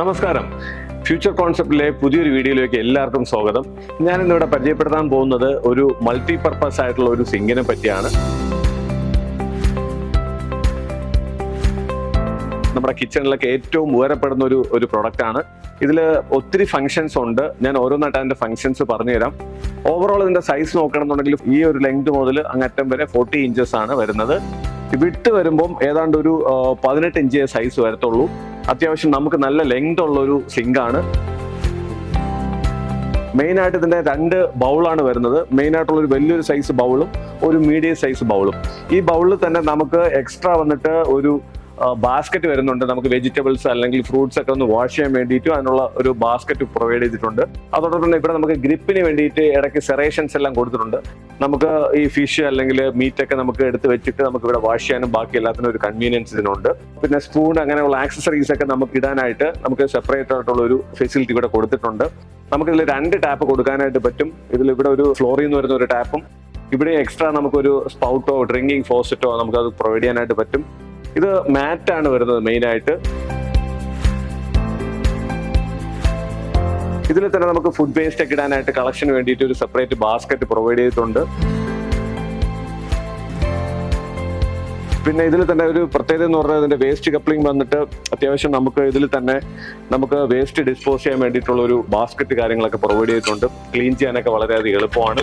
നമസ്കാരം. ഫ്യൂച്ചർ കോൺസെപ്റ്റിലെ പുതിയൊരു വീഡിയോയിലേക്ക് എല്ലാവർക്കും സ്വാഗതം. ഞാൻ ഇന്നിവിടെ പരിചയപ്പെടുത്താൻ പോകുന്നത് ഒരു മൾട്ടി പർപ്പസ് ആയിട്ടുള്ള ഒരു സിങ്കിനെ പറ്റിയാണ്. നമ്മുടെ കിച്ചണിലൊക്കെ ഏറ്റവും ഉപകാരപ്പെടുന്ന ഒരു ഒരു പ്രൊഡക്റ്റ് ആണ്. ഇതിൽ ഒത്തിരി ഫങ്ഷൻസ് ഉണ്ട്. ഞാൻ ഓരോന്നായിട്ട് അതിന്റെ ഫങ്ഷൻസ് പറഞ്ഞുതരാം. ഓവറോൾ ഇതിന്റെ സൈസ് നോക്കണമെന്നുണ്ടെങ്കിൽ ഈ ഒരു ലെങ്ത് മുതൽ അങ്ങറ്റം വരെ ഫോർട്ടി ഇഞ്ചസ് ആണ് വരുന്നത്. വിട്ട് വരുമ്പം ഏതാണ്ട് ഒരു പതിനെട്ട് ഇഞ്ച് സൈസ് വരത്തുള്ളൂ. അത്യാവശ്യം നമുക്ക് നല്ല ലെങ്ത് ഉള്ള ഒരു സിങ്കാണ് മെയിൻ ആയിട്ട് ഇതിന്റെ രണ്ട് ബൗളാണ് വരുന്നത്. മെയിൻ ആയിട്ടുള്ള ഒരു വലിയൊരു സൈസ് ബൗളും ഒരു മീഡിയം സൈസ് ബൗളും ഈ ബൗളിൽ തന്നെ നമുക്ക് എക്സ്ട്രാ വന്നിട്ട് ഒരു ബാസ്ക്കറ്റ് വരുന്നുണ്ട്. നമുക്ക് വെജിറ്റബിൾസ് അല്ലെങ്കിൽ ഫ്രൂട്ട്സ് ഒക്കെ ഒന്ന് വാഷ് ചെയ്യാൻ വേണ്ടിയിട്ട് അതിനുള്ള ഒരു ബാസ്ക്കറ്റ് പ്രൊവൈഡ് ചെയ്തിട്ടുണ്ട്. അതോടൊപ്പം തന്നെ ഇവിടെ നമുക്ക് ഗ്രിപ്പിന് വേണ്ടിയിട്ട് ഇടയ്ക്ക് സെറേഷൻസ് എല്ലാം കൊടുത്തിട്ടുണ്ട്. നമുക്ക് ഈ ഫിഷ് അല്ലെങ്കിൽ മീറ്റ് ഒക്കെ നമുക്ക് എടുത്ത് വെച്ചിട്ട് നമുക്ക് ഇവിടെ വാഷ് ചെയ്യാനും ബാക്കി എല്ലാത്തിനും ഒരു കൺവീനിയൻസ് ഇതിനുണ്ട്. പിന്നെ സ്പൂൺ അങ്ങനെയുള്ള ആക്സസറീസ് ഒക്കെ നമുക്ക് ഇടാനായിട്ട് നമുക്ക് സെപ്പറേറ്റ് ആയിട്ടുള്ള ഒരു ഫെസിലിറ്റി ഇവിടെ കൊടുത്തിട്ടുണ്ട്. നമുക്ക് ഇതിൽ രണ്ട് ടാപ്പ് കൊടുക്കാനായിട്ട് പറ്റും. ഇതിൽ ഇവിടെ ഒരു ഫ്ലോറിൽ നിന്ന് വരുന്ന ഒരു ടാപ്പും ഇവിടെ എക്സ്ട്രാ നമുക്കൊരു സ്പൗട്ടോ ഡ്രിങ്കിങ് ഫോസറ്റോ അത് പ്രൊവൈഡ് ചെയ്യാനായിട്ട് പറ്റും. ഇത് മാറ്റാണ് വരുന്നത് മെയിൻ ഇതിൽ തന്നെ നമുക്ക് ഫുഡ് വേസ്റ്റ് ഒക്കെ ഇടാനായിട്ട് കളക്ഷന് വേണ്ടിയിട്ട് ഒരു സെപ്പറേറ്റ് ബാസ്ക്കറ്റ് പ്രൊവൈഡ് ചെയ്തിട്ടുണ്ട്. പിന്നെ ഇതിൽ തന്നെ ഒരു പ്രത്യേകത എന്ന് പറഞ്ഞാൽ ഇതിന്റെ വേസ്റ്റ് കപ്ലിംഗ് വന്നിട്ട് അത്യാവശ്യം നമുക്ക് ഇതിൽ തന്നെ നമുക്ക് വേസ്റ്റ് ഡിസ്പോസ് ചെയ്യാൻ വേണ്ടിയിട്ടുള്ള ഒരു ബാസ്ക്കറ്റ് കാര്യങ്ങളൊക്കെ പ്രൊവൈഡ് ചെയ്തിട്ടുണ്ട്. ക്ലീൻ ചെയ്യാനൊക്കെ വളരെയധികം എളുപ്പമാണ്.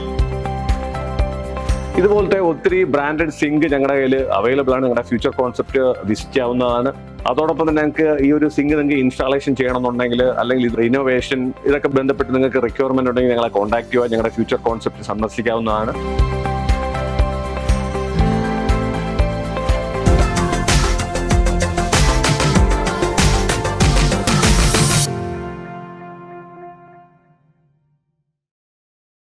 ഇതുപോലത്തെ ഒത്തിരി ബ്രാൻഡഡ് സിങ്ക് ഞങ്ങളുടെ കയ്യിൽ അവൈലബിൾ ആണ്. ഞങ്ങളുടെ ഫ്യൂച്ചർ കോൺസെപ്റ്റ് വിസിറ്റ് ചെയ്യാവുന്നതാണ് അതോടൊപ്പം തന്നെ നിങ്ങൾക്ക് ഈ ഒരു സിങ്ക് നിങ്ങൾക്ക് ഇൻസ്റ്റാളേഷൻ ചെയ്യണമെന്നുണ്ടെങ്കിൽ അല്ലെങ്കിൽ ഇത് ഇന്നോവേഷൻ ഇതൊക്കെ ബന്ധപ്പെട്ട് നിങ്ങൾക്ക് റിക്വയർമെന്റ് ഉണ്ടെങ്കിൽ ഞങ്ങളെ കോൺടാക്ട് ചെയ്യുക. ഞങ്ങളുടെ ഫ്യൂച്ചർ കോൺസെപ്റ്റ് സന്ദർശിക്കാവുന്നതാണ്.